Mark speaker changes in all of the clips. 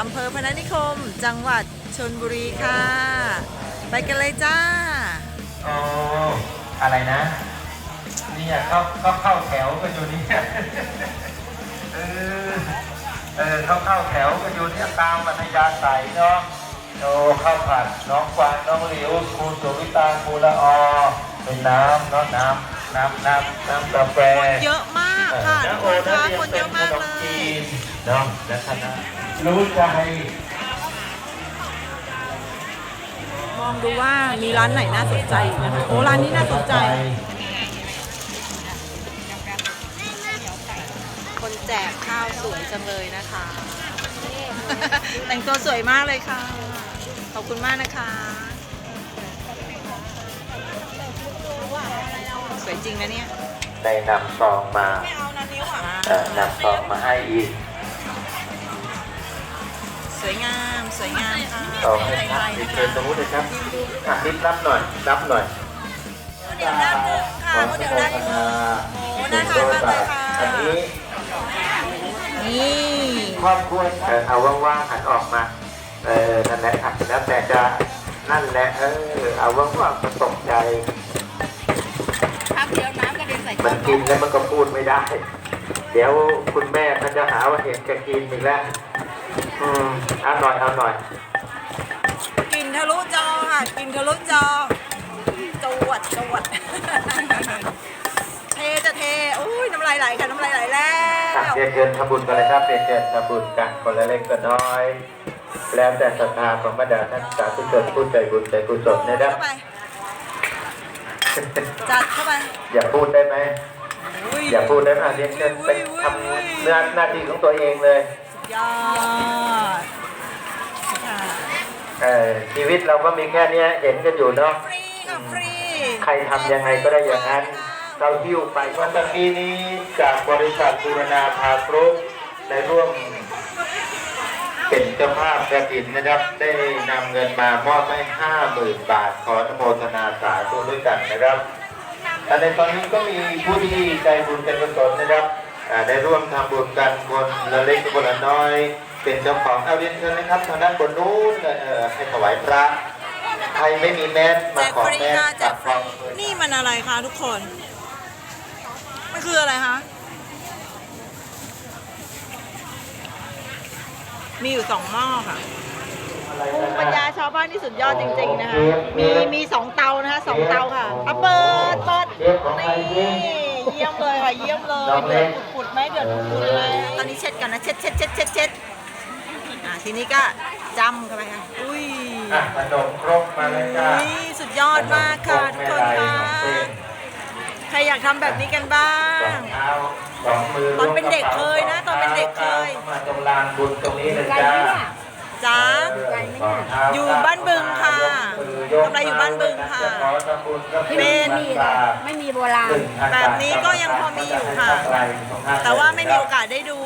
Speaker 1: ออำเภอพนัสนิคม จังหวัดชนบุรีค่ะ ไปกันเลยจ้า
Speaker 2: อ๋ออะไรนะเนี่ยเข้าเข้าเข้าแถวกันอยู่เนี่ยเออเออเข้าเข้าแถวกันอยู่เนี่ยตามอัธยาศัยเนาะโอ้ข้าวผัดน้องกวางน้องหลิวครูสุวิตาครูละออเป็นน้ำเนาะน้ำน้ำน้ำน้ำกาแฟ
Speaker 1: เยอะมากค่ะทุกคนคะคนเยอะมากเลย
Speaker 2: เนาะและคณะรู้ใจ
Speaker 1: มองดูว่ามีร้านไหนน่าสนใจอีกนะคะโอ้ร้านนี้น่าสนใจ คนแจกข้าวสวยจังเลยนะคะ แต่งตัวสวยมากเลยค่ะ ขอบคุณมากนะคะ สวยจริงนะเนี่ย
Speaker 2: ได้นำซองมา
Speaker 1: ไม่เอานะนิ้วอะ
Speaker 2: เอ่อนำซองมาให้อีก
Speaker 1: สวยงาม สวยงามค่ะ
Speaker 2: ต่อให้
Speaker 1: ไท
Speaker 2: ครับ
Speaker 1: ยๆนะ
Speaker 2: เชิญตรง
Speaker 1: คะ
Speaker 2: นู้นเลยครับอะนิดรับหน่อย รับหน่อย
Speaker 1: เดี๋ยวน้ำนึ่งค่ะเดี๋ยวน้ำนึ่ง โอ้น่าทานมากเลยค่ะ
Speaker 2: อันนี้
Speaker 1: นี่
Speaker 2: ครอบครัวเออเอาว่างๆหันออกมา เออนั่นแหละครับแล้วแต่จะนั่นแหละเออเอาว่างๆมันตกใจ
Speaker 1: พักเดียวน้ำกระเด็นใส่
Speaker 2: มันกินแล้วมันก็พูดไม่ได้ เดี๋ยวคุณแม่เขาจะหาว่าเห็นแกกินอีกแล้ว อืมเอาหน่อยเอาหน่อย
Speaker 1: กินทะลุจอค่ะ กินทะลุจอจวดจวด เทจะเทอุ้ยน้ำลายไหลค่ะน้ำลายไหลแล้
Speaker 2: ครับ
Speaker 1: ว
Speaker 2: เรียนเชิญทำบุญกันเลยครับเรียนเชิญทำบุญกันคนละเล็กคนน้อย แล้วแต่ศรัทธาของบรรดาท่านสาธุชนผู้ใจบุญใจกุศลนะครับ
Speaker 1: เข้าไป จัดเข้าไป
Speaker 2: อย่าพูดได้ไหม
Speaker 1: อุ้ย
Speaker 2: อย่าพูดได้ไหมเรียนเชิญไปทำเนื้อหน้าที่ของตัวเองเลย
Speaker 1: ยอดค่ะ
Speaker 2: เออชีวิตเราก็มีแค่เนี้ยเห็นกันอยู่เนาะ
Speaker 1: ฟรีค่ะฟรี
Speaker 2: ใครทำยังไงก็ได้อย่างนั้น เราหิ้วไปวันตะกี้นี้จากบริษัทบูรณาภากรุ๊ปได้ร่วม เป็นเจ้าภาพกระถินนะครับ ได้นำเงินมามอบให้ห้าหมื่นบาท ขออนุโมทนาสาธุด้วยกันนะครับแต่ในตอนนี้ก็มีผู้ที่ใจบุญใจกุศลนะครับอ่า ได้ร่วมทำบุญกันคนละเล็กคนละน้อย เป็นเจ้าของเอาเรียนเชิญนะครับทางด้านบนนู้นเอ่อให้ถวายพระใครไม่มีแมส
Speaker 1: แจ
Speaker 2: มากขอ
Speaker 1: ฟรี
Speaker 2: แมส
Speaker 1: ค่ะแจ
Speaker 2: จาก
Speaker 1: ฟ
Speaker 2: ก
Speaker 1: รี
Speaker 2: อง
Speaker 1: นี่มันอะไรคะทุกคน มันคืออะไรคะมีอยู่สองหม้อค่ะ
Speaker 2: อะไร
Speaker 1: ภู
Speaker 2: นะ
Speaker 1: มิปัญญาชาวบ้านที่สุดยอดจริง ๆ นะคะ มีมีสองเตานะคะสองเตาค่ะเอาเปิดเปิด
Speaker 2: เชฟของใคร
Speaker 1: นี่
Speaker 2: เชฟ
Speaker 1: เยี่ยมเลยค่ะ เยี่ยมเลย
Speaker 2: น้องเล็
Speaker 1: เดือกดปุดๆไหมเดือดปุดๆไหมตอนนี้เช็ดกันนะ เช็ดเช็ดเช็ดเช็ดเช็ดอ่าทีนี้ก็จำเข้าไปค่ะ อุ้ย
Speaker 2: อะขนมครกมาเลยจ้า
Speaker 1: อุ้ยสุดยอดมากค่ะทุกคนค่ะใครอยากทำแบบนี้กันบ้า
Speaker 2: สองงเท้าสองมือ
Speaker 1: ตอนเป็นเด็กเคยนะ ตอนเป็นเด็กเคย
Speaker 2: มาตรงลานบุญตรงนี้เลยจ้า
Speaker 1: จ้า
Speaker 2: เออสองเท้า
Speaker 1: อยู่บ้านบึงค่ะ
Speaker 2: ยกมื
Speaker 1: ทำอะไรอยู่บ้านบึงค่ะ
Speaker 2: จขอทำบุญก็
Speaker 1: เป็น
Speaker 2: พับาท
Speaker 3: ไม่มีโบราณ
Speaker 2: หนึ่งพั
Speaker 1: แบบนี้ก็ยังพอมีอยู่ค่ะ แต่ว่าไม่มีโอกาสได้ดู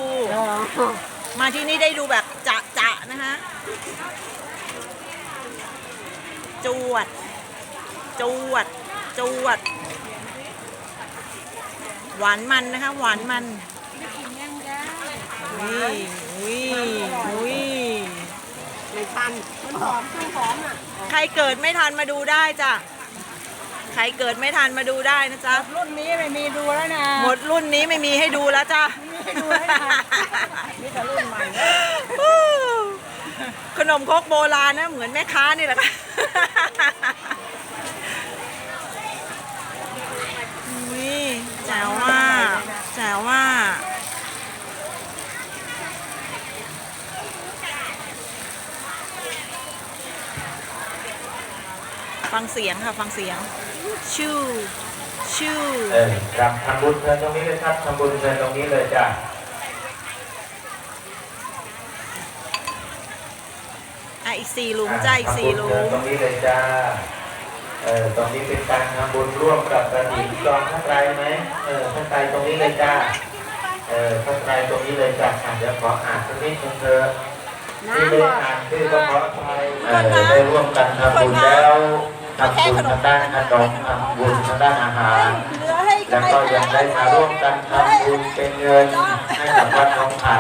Speaker 1: มาที่นี่ได้ดูแบบจะจะๆนะคะ จวด จวด จวด หวานมันนะคะ หวานมันอุ้ยอุ้ยอุ้ย
Speaker 3: ไม่ทันมันหอมเครื่องหอมอะ
Speaker 1: ใครเกิดไม่ทันมาดูได้จ้ะ ใครเกิดไม่ทันมาดูได้นะจ๊ะ
Speaker 3: รุ่นนี้ไม่มีดูแล้วนะ
Speaker 1: หมดรุ่นนี้ไม่มีให้ดูแล้วจ้ะ
Speaker 3: ให้ดูแล้วนะมีแต่รุ่นใหม่
Speaker 1: ขนมครกโบราณนะเหมือนแม่ค้านี่แหละค่ะอุ้ยแจ๋วว่าแจ๋วว่า ฟังเสียงค่ะฟังเสียงชื่อชื่อ
Speaker 2: เออครับทำบุญเชิญตรงนี้เลยครับทำบุญเชิญตรงนี้เลยจ้า
Speaker 1: อะอีกสี่หลุมจ้าอีกสี่หลุ
Speaker 2: ทำบุญเชิญ
Speaker 1: ม
Speaker 2: ตรงนี้เลยจ้าเออตรงนี้เป็นการทำบุญร่วมกับกระดิ่งจองข้างในไหมเออข้างในตรงนี้เลยจ้าเออข้างในตรงนี้เลยจ้าอะเดี๋ยวขออ่านสักนิดนึงเถอะที่ไม่ได้อ่านชื่อก็ขออภัยเออได้ร่วมกันทำบุญแล้ว ทำบุญทางด้านขนมทำบุญทางด้านอาหาร แล้วก็ยังได้มาร่วมกันทำบุญเป็นเงินให้กับวัดน้องไผ่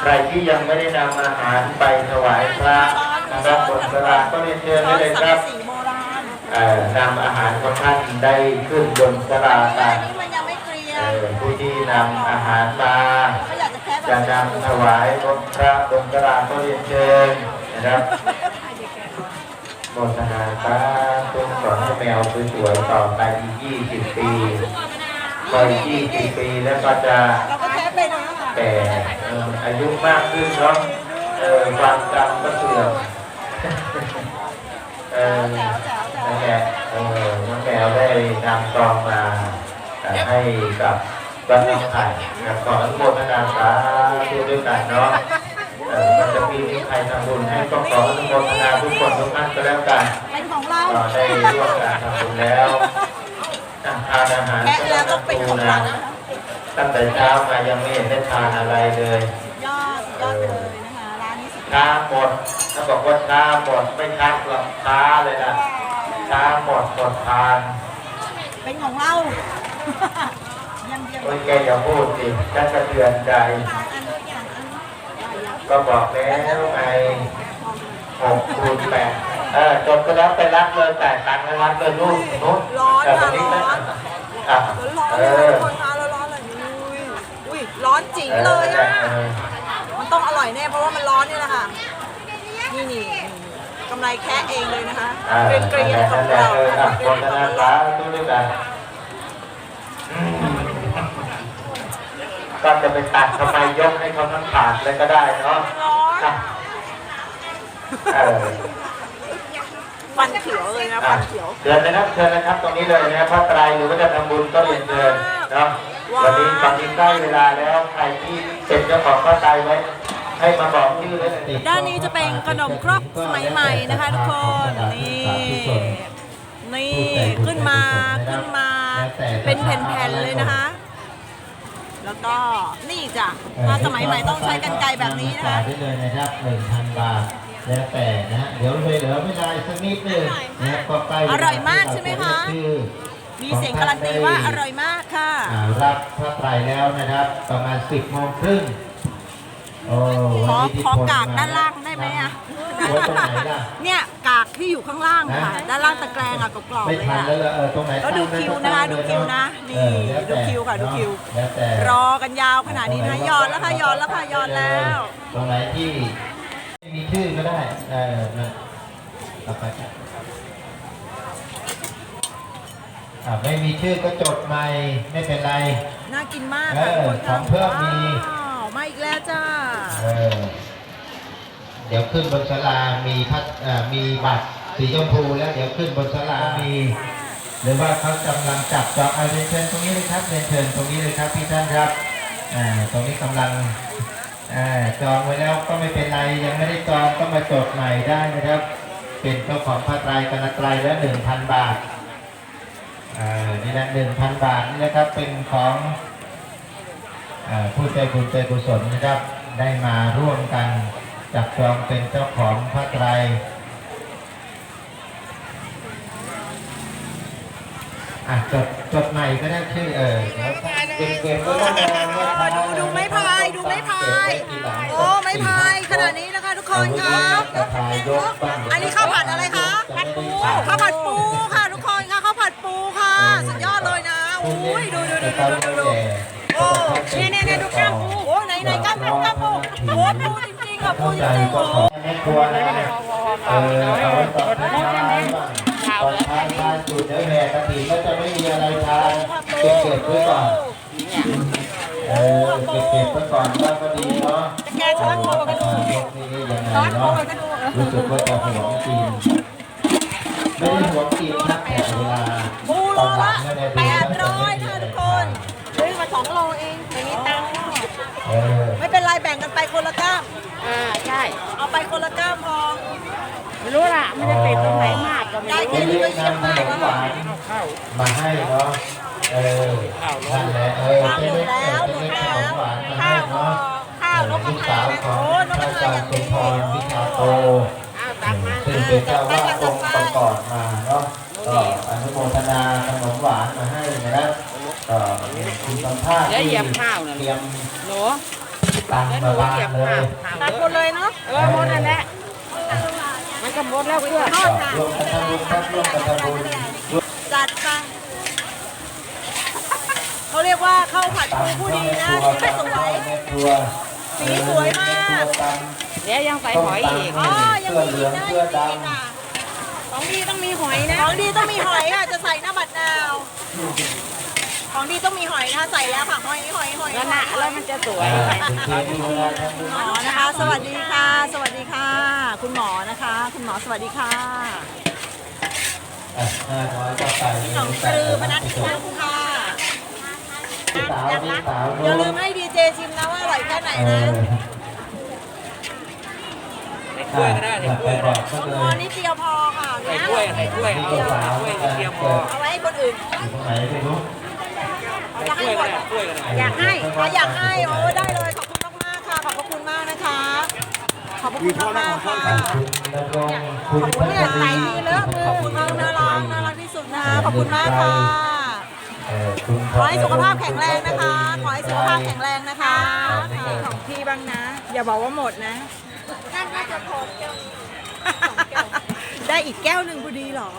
Speaker 3: ใค
Speaker 2: รที่ยังไม่ได้นำอาหารไปถวายพระนะครับบนสลากก็เรียนเชิญได้
Speaker 1: อน
Speaker 2: เลยครับ
Speaker 1: งกะสีโบราณ
Speaker 2: เอ่อนำอาหารของท่านได้ขึ้นบนสลากกัน
Speaker 1: นี่มันยังไม่เกรีย
Speaker 2: เอ่
Speaker 1: ม
Speaker 2: อผู้ที่นำอาหารมา
Speaker 1: เขาอยากจะ
Speaker 2: นำถวายบนพระบนสลาก็เรียนเชิญนะครับ โมทนาสาธุสอนให้แมวสวยๆต่อไปอีก20ปีพออีก20ปีแล้วก็จะ
Speaker 1: แต่
Speaker 2: อายุมากขึ้นเนาะความจำก็เสื่อมเออนั่นแหละเออน้องแมวได้นำซองมาให้กับวัดน้องไผ่นะขออนุโมทนาสาธุด้วยกันเนาะ มันจะมีที่ใครทำบุญให้ก็ขออนุโมทนาทุกคนทุกท่านก็แล้วกัน
Speaker 3: เป็นของเรา
Speaker 2: ก็ได้ร่วมการทำบุญแล้วอะทานอาหาร
Speaker 1: แค่แล้วต้องเป็นของเรานะ
Speaker 2: ตั้งแต่เช้ามายังไม่เห็นได้ทานอะไรเลย
Speaker 1: ยอดยอดไปเลยนะคะร้านนี้สุด
Speaker 2: ช้าหมดถ้าบอกว่าช้าหมดไม่ช้าหรอกช้าเลยนะช้าหมดหมดทาน
Speaker 3: เป็นของเราเยี่ยมเยี่ยม
Speaker 2: โอ้ยแกอย่าพูดสิฉันสะเทือนใจ
Speaker 3: อันด้วยอย่างอัน
Speaker 2: ก็บอกแล้วไงหกคูณแปดเออจบก็แล้วไปรับเลยจ่ายตังค์แล้วรับเลยลูกนู้น
Speaker 1: ร้อน
Speaker 2: แต่
Speaker 1: ค่ะ
Speaker 2: วันนี้
Speaker 1: ร้
Speaker 2: ไม่
Speaker 1: อน
Speaker 2: อะ
Speaker 1: ร้อน
Speaker 2: เอ
Speaker 1: เลย
Speaker 2: อ
Speaker 1: ทุกคนคะร้อนร้อนเลยอุ้ยอุ้ยร้อนจิ๋ง
Speaker 2: เอ
Speaker 1: เล
Speaker 2: อย
Speaker 1: อะ
Speaker 2: เออ
Speaker 1: มันต้องอร่อยแน่เพราะว่ามันร้อนนี่แหละค่ะนี่นี่นี่กำไรแค่เองเลยนะคะ
Speaker 2: อ่า
Speaker 1: เกรียนเกรียนๆข
Speaker 2: นั่
Speaker 1: อง
Speaker 2: นแหละ
Speaker 1: เรา
Speaker 2: เออ
Speaker 1: ค่ะ
Speaker 2: อะ
Speaker 1: เก
Speaker 2: โม
Speaker 1: รียน
Speaker 2: ท
Speaker 1: ๆข
Speaker 2: นา
Speaker 1: อง
Speaker 2: สา
Speaker 1: เรา
Speaker 2: ธุด้วยกันอืม ก็จะไปตัดทำไมยกให้เขาทั้งถาดเลยก็ได้เนาะ
Speaker 1: ร้อน
Speaker 2: อะเออ
Speaker 1: ฟันเขียวเลยนะ
Speaker 2: อะ
Speaker 1: ฟันเขียว
Speaker 2: เชิญนะครับเชิญนะครับตรงนี้เลยนะครับพระไตรหรือว่าจะทำบุญก็เรียนเชิญเนาะ
Speaker 1: ว้าว
Speaker 2: วันนี้ตอนนี้ใกล้เวลาแล้วใครที่เป็นเจ้าของพระไตรไว้ให้มาบอกชื่อเลย
Speaker 1: ด้านนี้จะเป็นขนมครกสมัยใหม่นะคะทุกคนนี่นี่ขึ้นมาขึ้นมาเป็นแผ่นๆเลยนะคะ แล้วก็นี่จ้ะถ้าสมัยใหม่ต้องใช้กันไกรแบบนี้นะคะ
Speaker 4: ได้เลยนะครับ1,000บาทแล้วแต่นะฮะเดี๋ยวเลยเหลือเวลาอีกสักนิดหนึงนะครับก็ใกล้เวล
Speaker 1: อร่อยมากใช่ไหมคะ
Speaker 4: ที่เราจเรียกชื่อ
Speaker 1: มีเสียงการันตีว่าอร่อยมากค่ะ
Speaker 4: อ่ารับพระไตรแล้วนะครับ ประมาณ10โมงครึ่งโอ้
Speaker 1: ขอ
Speaker 4: วันนี้ที่
Speaker 1: ขอ
Speaker 4: คน
Speaker 1: กาก
Speaker 4: ม
Speaker 1: ด้านล่าง ได้ไหมอะ
Speaker 4: ไว้ตรงไหนล่ะ
Speaker 1: เนี่ยกากที่อยู่ข้างล่างค่ะ ด้านล่างตะแกรงอะกรอบๆ
Speaker 4: ไม่
Speaker 1: เลย
Speaker 4: ทัน
Speaker 1: อะ
Speaker 4: แล้วเหรอเออตรงไหน
Speaker 1: แล้วดูคิวนะคะดูคิวนะนี่
Speaker 4: เออแล้วแต่
Speaker 1: ดูคิวค่ะดูคิว
Speaker 4: แล้วแต่
Speaker 1: รอกันยาวขนาดนี้นะคะหยอดแล้วค่ะหยอดแล้วค่ะหยอดแล้ว
Speaker 4: ตรงไหนที่ไม่มีชื่อก็ได้เออนะต่อไปครับอ่าไม่มีชื่อก็จดใหม่ไม่เป็นไร
Speaker 1: น่ากินมาก
Speaker 4: เอ
Speaker 1: ค่ะ
Speaker 4: อ
Speaker 1: ทุกคน
Speaker 4: ของเพิ่มมี
Speaker 1: ว้าวมาอีกแล้วจ้า
Speaker 4: เออเดี๋ยวขึ้นบนศาลามีพัดมีบัตรสีชมพูแล้วเดี๋ยวขึ้นบนศาลามี หรือว่าเขากำลังจับจองเอาเรียนเชิญตรงนี้เลยครับเรียนเชิญตรงนี้เลยครับพี่ท่านครับตรงนี้กำลังอจองไว้แล้วก็ไม่เป็นไรยังไม่ได้จองก็มาจดใหม่ได้นะครับ เป็นเจ้าของพระไตรกนตรัยแล้วหนึ่งพันบาทอ่านี่นะหนึ่งพันบาทนี่นะครับเป็นของอผู้ใจบุญใจกุศลนะครับได้มาร่วมกัน จับจองเป็นเจ้าของพระไตรอะจดจดใหม่ก็ได้ชื่อเออแล้วเก็บเก็บไว้ก็นานว่าทาน
Speaker 1: ดูดูไม้พายดูไม้พายโอ้ไม้พายขนาดนี้นะคะทุกคนครับอันนี้ข้าวผัดอะไรคะผัดปูข้าวผัดปูค่ะทุกคนค่ะข้าวผัดปูค่ะสุดยอดเลยนะอุ้ยดูดูดูดูดูดูโอ้เนี่ยเนี่ยเนี่ยดูกล้ามปูโอ้ไหนไหนกล้ามปูกล้ามปูโอ้ปู จริงๆอะปู
Speaker 4: เข้า
Speaker 1: จ
Speaker 4: ใจ
Speaker 1: ริงๆ
Speaker 4: ก็
Speaker 1: โอ้
Speaker 4: ขอไม่กลัวนะเออเอาไว้ตอนท้ายบ้าตอนท้ายทานจุดเดี๋ยวแห่กะถิ่นก็จะไม่มีอะไรทานเก็บเก็บไว้ก่อนเออเก็บเก็บไว้ก่อนว่าก็ดีเนาะ
Speaker 1: แกช้อนโคกันดู
Speaker 4: นี่ยังไงเนาะรู้สึกว่าจะหวงกินไม่ได้หวงกินนะแต่เวลา
Speaker 1: ปูโลละแปดร้อยค่ะทุกคนซื้อมาสองโลเองไม่มีตังค์ไม่เป็นไรแบ่งกันไปคนละก้าม
Speaker 3: อ่าใช่
Speaker 1: เอาไปคนละก้ามพอ
Speaker 3: ไม่รู้ล่ะมันจะติดตรงไหนมากก็ไม่
Speaker 1: ได้
Speaker 3: รู้
Speaker 1: แค่
Speaker 4: เป็น
Speaker 1: นี้
Speaker 4: เรื่
Speaker 1: ก็เยี่ยม
Speaker 4: นำข
Speaker 1: มากแล้ว
Speaker 4: นมหวานมาให้เนาะเออนั่นแหละเออ
Speaker 1: ข้าว
Speaker 4: เป็น
Speaker 1: หม
Speaker 4: เล็
Speaker 1: ด
Speaker 4: ก
Speaker 1: แล้ว
Speaker 4: เป็นเล็กข
Speaker 1: แล้ว
Speaker 4: หวานมา
Speaker 1: ข้า
Speaker 4: ให้
Speaker 1: วพอ
Speaker 4: เนาะ
Speaker 1: ข้าวนกก
Speaker 4: ลู
Speaker 1: ระ
Speaker 4: ก
Speaker 1: ทา
Speaker 4: สาว
Speaker 1: นะ
Speaker 4: ขอ
Speaker 1: โอ้
Speaker 4: ง
Speaker 1: นกก
Speaker 4: พ
Speaker 1: ระ
Speaker 4: ระ
Speaker 1: ทา
Speaker 4: อาจาร
Speaker 1: ย่าง
Speaker 4: ย์สุ
Speaker 1: นี้
Speaker 4: นทรวิชาโต
Speaker 3: อ้าวตักมา
Speaker 4: ซึ่งเป็นเจ้าวาดองค์ประกอบมาเนาะก็อนุโมทนาขนมหวานมาให้
Speaker 3: เดี๋ยวเหยียบข้าวน่ะ
Speaker 2: เตรียม
Speaker 3: หนู
Speaker 2: ตังค์
Speaker 3: แล้วห
Speaker 2: มา
Speaker 3: นู
Speaker 2: วาง
Speaker 3: เหยียบ
Speaker 2: เล
Speaker 3: ข้าวยตัดหมดเลยเนาะเออหมดนั่นแหละมันก็หมดแล้วเพื่อ
Speaker 2: ก็ร่วมกันทำบุญครับร่วมกันทำบุญ
Speaker 1: จัดไปเขาเรียกว่าข้าวผัดปูผู้ดีนะสีไม่สวย
Speaker 2: แม่ครัว
Speaker 1: สีสวยมาก
Speaker 3: เดี๋ยวยังใส่หอยอีก
Speaker 1: อ๋อยังมีอีกนะยังมีอีกอะ
Speaker 3: ของดีต้องมีหอยนะ
Speaker 1: ของดีต้องมีหอยค่ะจะใส่หน้าบัตรนาว ของดีต้องมีหอยนะคะใส่แล้วค่ะหอยหอยหอย
Speaker 3: แล้วนะแล้วมันจะสวย
Speaker 2: อ่าคุณเจดีเวลาทำบุญ
Speaker 1: หมอนะคะ สวัสดีค่ะ สวัสดีค่ะ คุณหมอนะคะ คุณหมอสวัสดีค่ะ
Speaker 2: อะห้าร้อยก็ไป
Speaker 1: หนองปลือพนัสนิคมค่ะ
Speaker 2: พี่สาวพี่สาว
Speaker 1: อย่าลืมให้ดีเจชิมนะว่าอร่อยแค่ไหน
Speaker 2: เอ
Speaker 1: นะ
Speaker 2: ออะอย่าไปบอกเขา
Speaker 1: ของ
Speaker 2: เล
Speaker 1: พอยนิดเดียวพอค่ะ
Speaker 3: ใส่ถ้วยใส่ถ้วย
Speaker 2: พี่
Speaker 3: เอา
Speaker 2: เจ้าสาว
Speaker 3: ถ้วย
Speaker 2: จะ
Speaker 3: เดี
Speaker 2: เกิ
Speaker 3: ย
Speaker 2: ด
Speaker 3: วพอ
Speaker 1: เอาไว้ให้คนอื่น
Speaker 2: อยู่ตรงไหนไม่รู้
Speaker 3: ใส่ถ้วยก็ได้ถ้วยก็ได้
Speaker 1: อยากให้อ๋ออยากให้โอ้ได้เลยขอบคุณมากๆค่ะขอบพระคุณมากนะคะ ขอบพระคุณมากๆค่ะ
Speaker 2: คุณดำรงคุ
Speaker 1: ข
Speaker 2: ณ
Speaker 1: อบคุ
Speaker 2: พั
Speaker 1: ณ
Speaker 2: ช
Speaker 1: เนี่ยไหล
Speaker 2: รี
Speaker 1: ทีเลอะมือคุณน้องน่ารักน่ารักที่สุดนะคะขอบคุณมากค่ะ
Speaker 2: เอ่อคุณ
Speaker 1: ขอให้สุขภาพแข็งแรงนะคะขอให้สุขภาพแข็งแรงนะคะของพี่บ้างนะ อย่าบอกว่าหมดนะนั่นน่าจะพอแก้วได้อีกแก้วหนึ่งพอดีเหรอ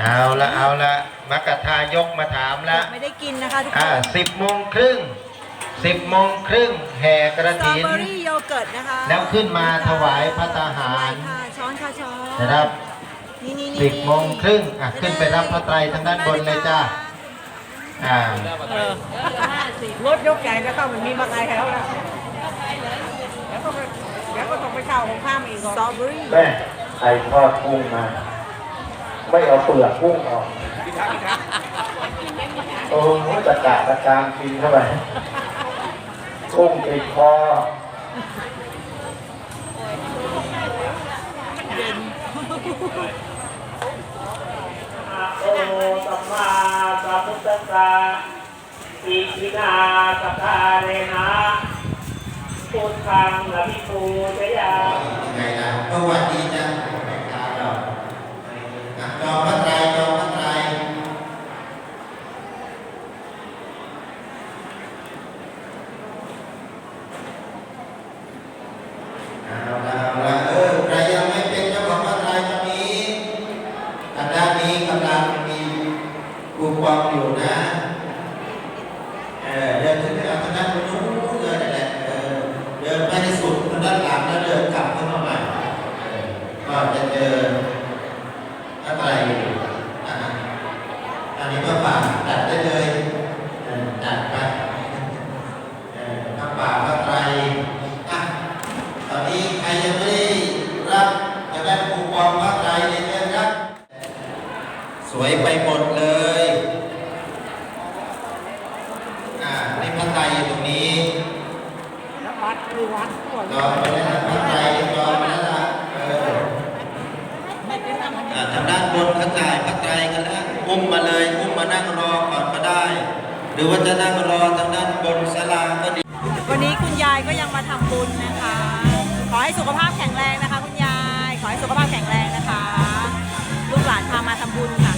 Speaker 2: เอาละเอาละมักกะทายกมาถามละ
Speaker 1: ไม่ได้กินนะคะทุกค
Speaker 2: อ่านสิบโมงครึ่งสิบโมงครึ่งแห่กระ
Speaker 1: สตรอ
Speaker 2: ถิน
Speaker 1: เบอรี่โยเกิร์ตนะคะ
Speaker 2: แล้วขึ้นมาถวายพระทหาร
Speaker 1: ค่ะช้อนค่ะช้อน
Speaker 2: นะครับ
Speaker 1: นี่นี่นี่
Speaker 2: สิบโมงครึ่งอะขึ้นไปรับพระไตรทางด้านบนเลยจ้าอ่า
Speaker 3: เออรถยกใหญ่ก็ต้องมันมีบางไงแล้วนะเดี๋ยวก็ไปเดี๋ยวก็ต้องไปเช่าของข้ามอีก
Speaker 1: สตรอเบอรี่
Speaker 5: แม่ไข่ทอดกุ้งมา ไม่เอาเปลือกกุ้งออกโอ้โหตะกะตะกางกินเข้าไปกุ้งติดคอ
Speaker 6: โอสัมมาสัมพุทธัสสะอิทินาสกาเรนะพุทธังอภิปูชยา
Speaker 2: ไงนะก็วันดีจ้ะแม่ค้าเราอะจองพระ ไตรจองพระไตรเอาลาเออใครยังไม่เป็นเจ้าของพระไตรตอนนี้อาจจะมีกำลังมีกุบกว้างอยู่นะเดินไปเอาทางด้านนู้นเลยนั่นแหละเดินไปให้สุดทางด้านหลังแล้วเดินกลับเข้ามาใหม่ก็จะเจออะไรอยู่อะอันนี้ก็ป่าตัดได้เลยเออตัดไปเออถ้าป่าก็ไตรอะตอนนี้ใครยังไม่ได้รับจะได้คูปองพระไตรเนี่ยเชิญครับ สวยไปหมดเลย อ่านี่พระไตรอยู่ตรงนี้
Speaker 3: แล้ววัดคือวัดก่อน
Speaker 2: จองไปแล้วนะพระไตรจองไปแล้วนะเอออ่าทางด้านบนเขาจ่ายพระไตรกันแล้วอุ้มมาเลย อุ้มมานั่งรอก่อนก็ได้ หรือว่าจะนั่งรอทางด้านบนศาลาก็ดี
Speaker 1: วันนี้คุณยายก็ยังมาทำบุญนะคะ ขอให้สุขภาพแข็งแรงนะคะคุณยาย ขอให้สุขภาพแข็งแรงนะคะ ลูกหลานพามาทำบุญค่ะ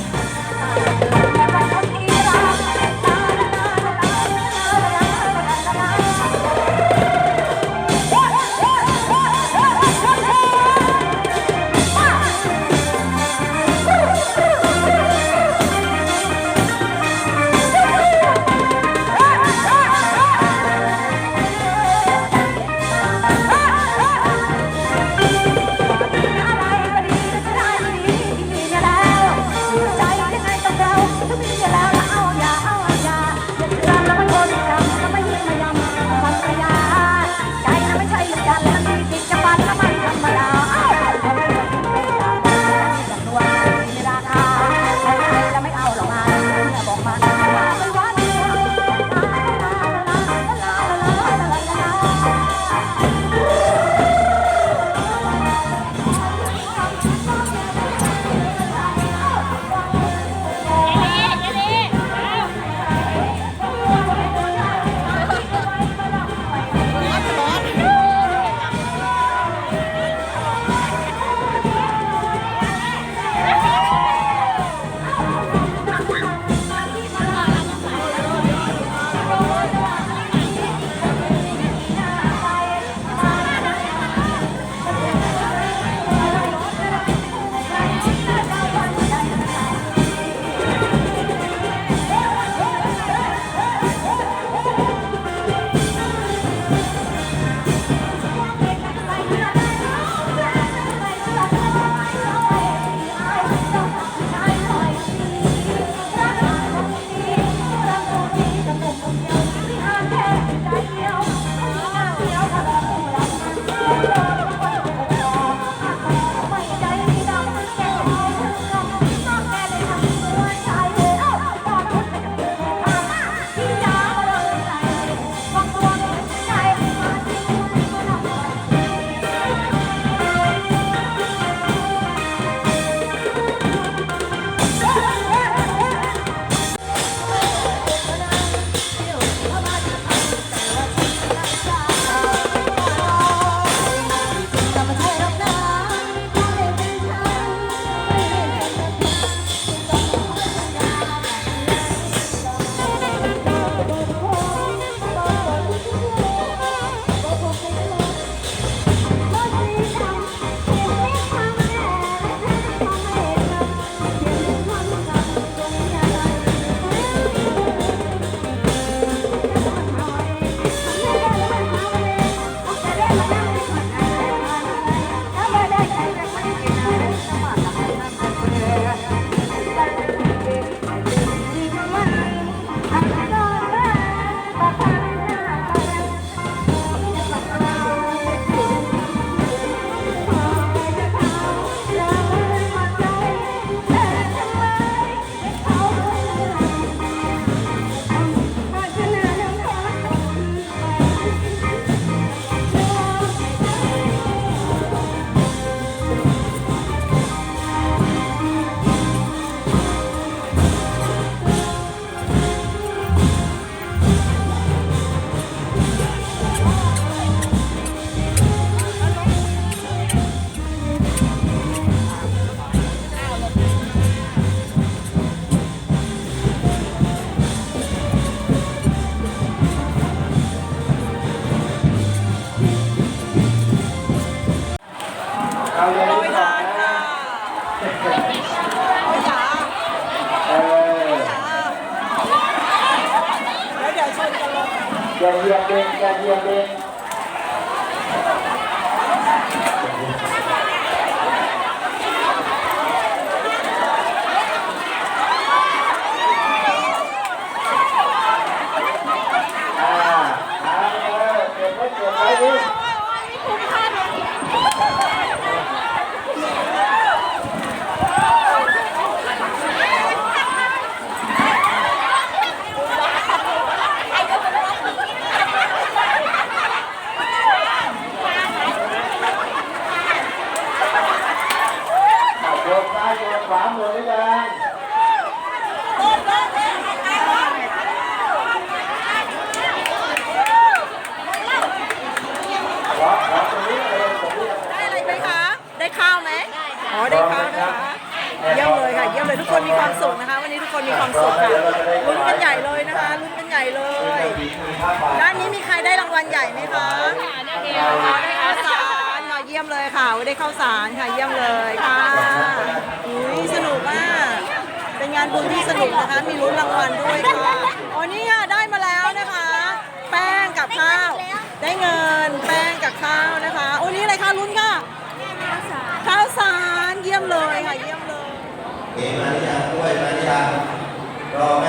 Speaker 1: อย่า
Speaker 2: เหยียบเด็กอย่าเหยียบเด็กอ่าเอาเลยเก็บไว้เก็บไว้ดิ โยนซ้ายโยนขวามือหรือยังขอขอตรงนี้เลยตรงนี้
Speaker 1: ได้อะไรไหมคะ ได้ข้าวไหมอ๋อ ได้ข้าวนะคะ เยี่ยมเลยค่ะ เยี่ยมเลยทุกคนมีความสุขนะคะ วันนี้ทุกคนมีความสุขค่ะลุ้นกันใหญ่เลยนะคะลุ้นกันใหญ่เลย ด้านนี้มีใครได้รางวัลใหญ่ไหมคะอ๋อได้ข้าวสารค่ะ เยี่ยมเลยค่ะได้เข้าสารค่ะเยี่ยมเลยค่ะอุ้ยสนุกมาก เป็นงานบุญที่สนุกนะคะ มีลุ้นรางวัลด้วยค่ะอ๋อนี่ค่ะได้มาแล้วนะคะ แป้งกับข้าว ได้เงิน แป้งกับข้าวนะคะโอ้นี่อะไรคะลุ้นค่ะ ข้าวสารเยี่ยมเลยค่ะเยี่ยมเลย
Speaker 4: เก๋มาหรือยังกล้วยมาหรือยังรอไหม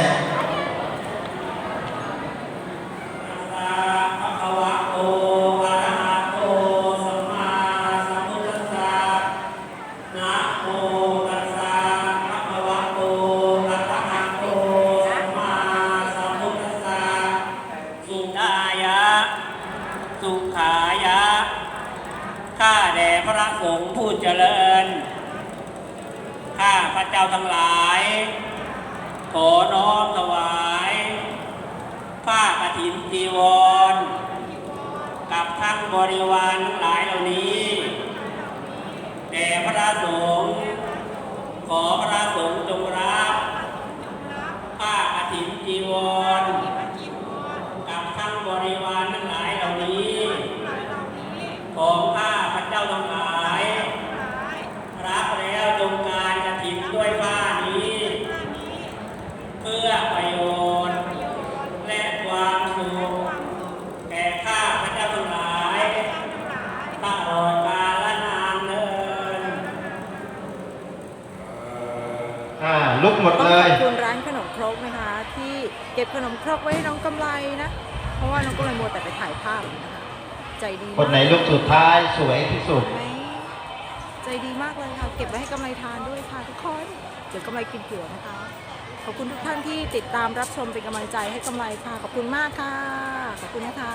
Speaker 6: ข้าแด่พระสงฆ์ผู้เจริญ ข้าพระเจ้าทั้งหลาย ขอน้อมถวายผ้ากฐินจีวร กับทั้งบริวารหลายเหล่านี้แด่พระสงฆ์ขอพระสงฆ์จงรับผ้ากฐินจีวร กับทั้งบริวารทั้งหลายเหล่านี้ ของข้าพระเจ้าทั้งหลาย รับแล้วจงการกฐินด้วยผ้านี้ เพื่อประโยชน์ และความสุขแก่ข้าพระเจ้าทั้งหลายตลอดกาลนานเนิน
Speaker 4: อ่าลุกหมด
Speaker 1: ต้อง
Speaker 4: เล
Speaker 1: ขอย บคุณร้านขนมครกนะคะ ที่ เก็บขนมครกไว้ให้น้องกำไรนะ เพราะว่าน้องกำไรมัวแต่ไปถ่ายภาพนะคะใจดีมาก
Speaker 4: คนไหนลุกสุดท้ายสวยที่สุด
Speaker 1: ไหมใจดีมากเลยค่ะ เก็บไว้ให้กำไรทานด้วยค่ะทุกคนเดี๋ยวกำไรกินเผื่อนะคะ ขอบคุณทุกท่านที่ติดตามรับชมเป็นกำลังใจให้กำไรค่ะ ขอบคุณมากค่ะ ขอบคุณนะคะ